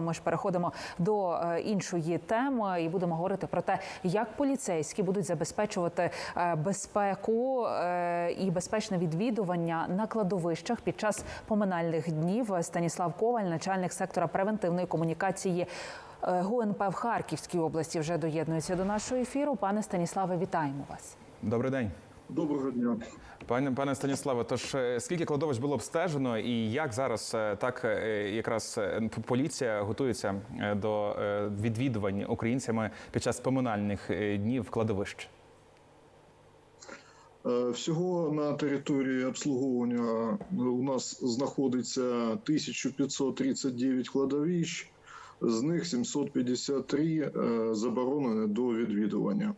вами ж переходимо до е, іншої теми і будемо говорити про те, як поліцейські будуть забезпечувати е, безпеку е, і безпечне відвідування на кладовищах під час поминальних днів. Станіслав Коваль, начальник сектора превентивної комунікації. ГУНП в Харківській області вже доєднується до нашого ефіру. Пане Станіславе, вітаємо вас. Добрий день. Доброго дня. Пане пане Станіславе, тож е, скільки кладовищ було обстежено, і як зараз е, так е, якраз поліція готується до відвідувань українцями під час поминальних е, днів кладовищ? Всього на території обслуговування у нас знаходиться 1539 кладовищ, з них 753 е, заборонені до відвідування.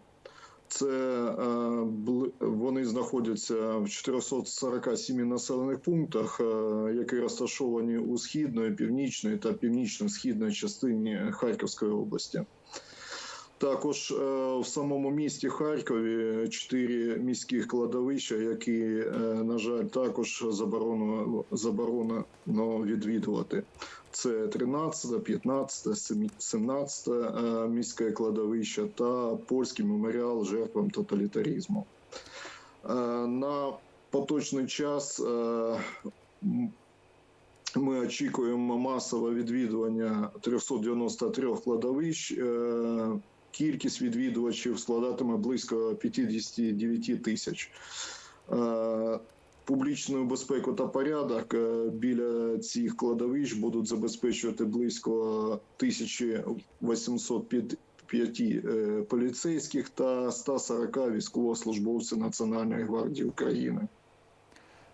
Це е, вони знаходяться в 447 населених пунктах, е, які розташовані у східної, північної та північно-східної частині Харківської області. Також е, в самому місті Харкові чотири міських кладовища, які, е, на жаль, також заборонено, заборонено відвідувати. Це 13, 15, 17 е, міське кладовище та польський меморіал жертвам тоталітаризму. Е, На поточний час е, ми очікуємо масове відвідування 393 кладовищ. Кількість відвідувачів складатиме близько 59 тисяч. Е, Публічну безпеку та порядок е, біля цих кладовищ будуть забезпечувати близько 1805 е, поліцейських та 140 військовослужбовців Національної гвардії України.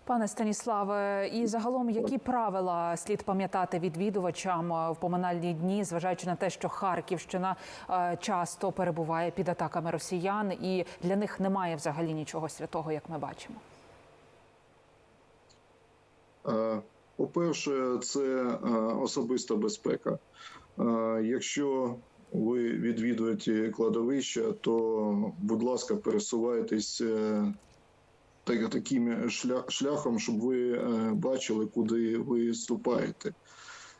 Пане Станіславе, і загалом, які правила слід пам'ятати відвідувачам е, в поминальні дні, зважаючи на те, що Харківщина е, часто перебуває під атаками росіян, і для них немає взагалі нічого святого, як ми бачимо. Е, По-перше, це е, особиста безпека. Якщо ви відвідуєте кладовище, то, будь ласка, пересувайтесь так- таким шля- шляхом, щоб ви е, бачили, куди ви ступаєте.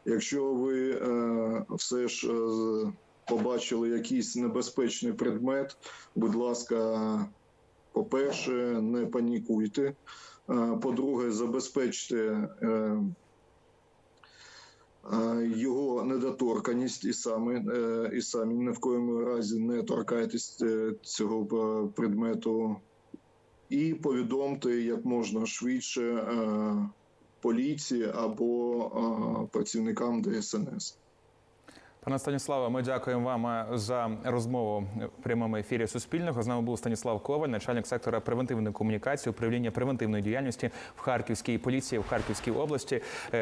Якщо ви е, все ж е, побачили якийсь небезпечний предмет, будь ласка, по-перше, не панікуйте. Е, По-друге, забезпечте е, е, його недоторканість і самі, е, і самі ні в коєму разі не торкайтесь е, цього е, предмету. І повідомте як можна швидше е, поліції або е, працівникам ДСНС. Пане Станіславе, ми дякуємо вам е, за розмову в прямому ефірі Суспільного. З нами був Станіслав Коваль, начальник сектора превентивної комунікації, управління превентивної діяльності в Харківській поліції в Харківській області.